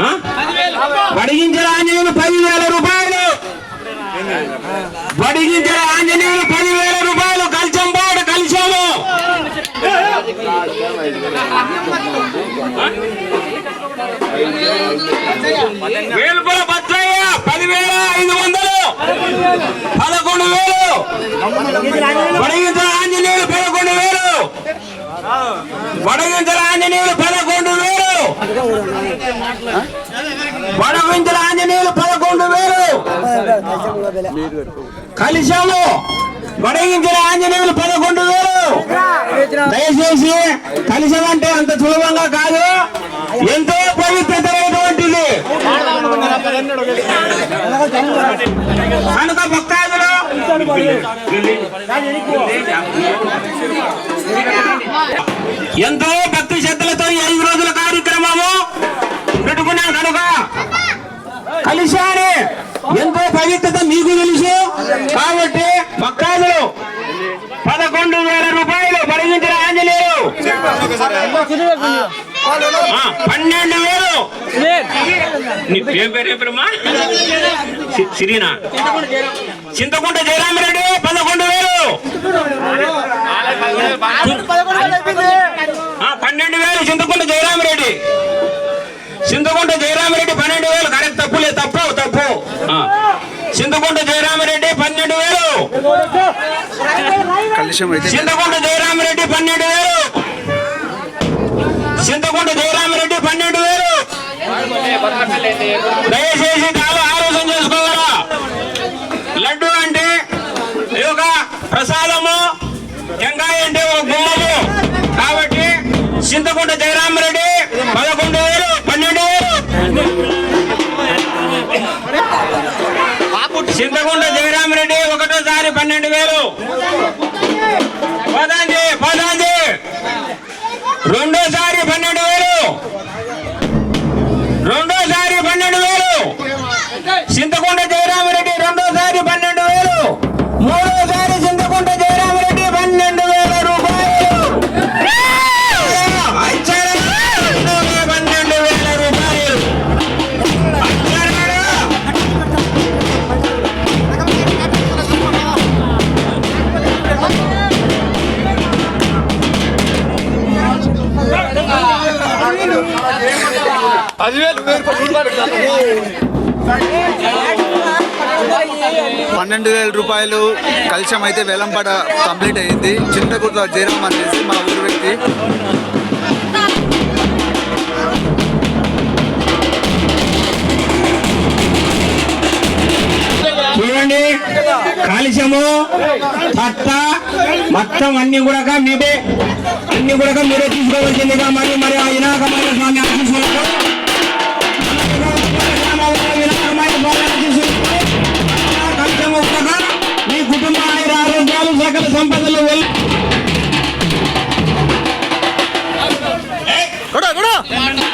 ఆ? బడిగించిన ఆంజనేయులు పదివేల రూపాయలు. బడిగించిన ఆంజనేయులు పదివేల రూపాయలు. కలిసం పాడు కలిసాము వేలుపుల భద్రయ్య పదివేల ఐదు వందలు. పదకొండు వేలు. బడిగించిన ఆంజనేయులు పదకొండు వేలు. బడగించల ఆంజనేయులు పదకొండు వేలు. పడవింతల ఆంజనేయులు పదకొండు వేలు. కలిశాము బడగించల ఆంజనేయులు పదకొండు వేలు. దయచేసి కలిశం అంటే అంత సులభంగా కాదు. ఎంతో పవిత్రతమైనటువంటిది. కనుక భక్తాదులు ఎంతో భక్త కలిశాని. ఎంతో పవిత్రత మీకు తెలుసు. కాబట్టి భక్తాదులు పదకొండు వేల రూపాయలు పరిగించిన ఆంజనేయులు. పన్నెండు వేలు. నీ పేరు పేరు ఏం సిరీనా. చింతకుంట జయరామరెడ్డి పదకొండు వేలు ఆ, పన్నెండు వేలు చింతకుంట జయరామరెడ్డి చింతకుంట జయరామరెడ్డి పన్నెండు వేలు కరెక్ట్ తప్పులే తప్పు తప్పు ఆ. చింతకుంట జయరామరెడ్డి పన్నెండు వేలు కలుషం అయితే చింతకుంట జయరామరెడ్డి పన్నెండు వేలు. చింతకుంట జయరామరెడ్డి పన్నెండు వేలు. దయచేసి చాలా ఆలోచన చేసుకోవాలా లడ్డు అంటే ఒక ప్రసాదము టెంకాయ అంటే ఒక గుమ్మము. కాబట్టి చింతకుంట జయరామరెడ్డి పదకొండు వేలు పన్నెండు వేలు. చింతకుంట జయరామరెడ్డి ఒకటోసారి పన్నెండు వేలు. పన్నెండు వేల రూపాయలు కలుషం అయితే వేలంపాట కంప్లీట్ అయ్యింది. చింతకుర్త జయరామ్ అనేసి మా ఊరు వ్యక్తి. చూడండి కాలుష్యము పట్ట మొత్తం అన్ని కూడా మీరే అన్ని కూడా మీరే తీసుకోవాల్సిందిగా మరి మరి ఆ వినాయక స్వామి మాట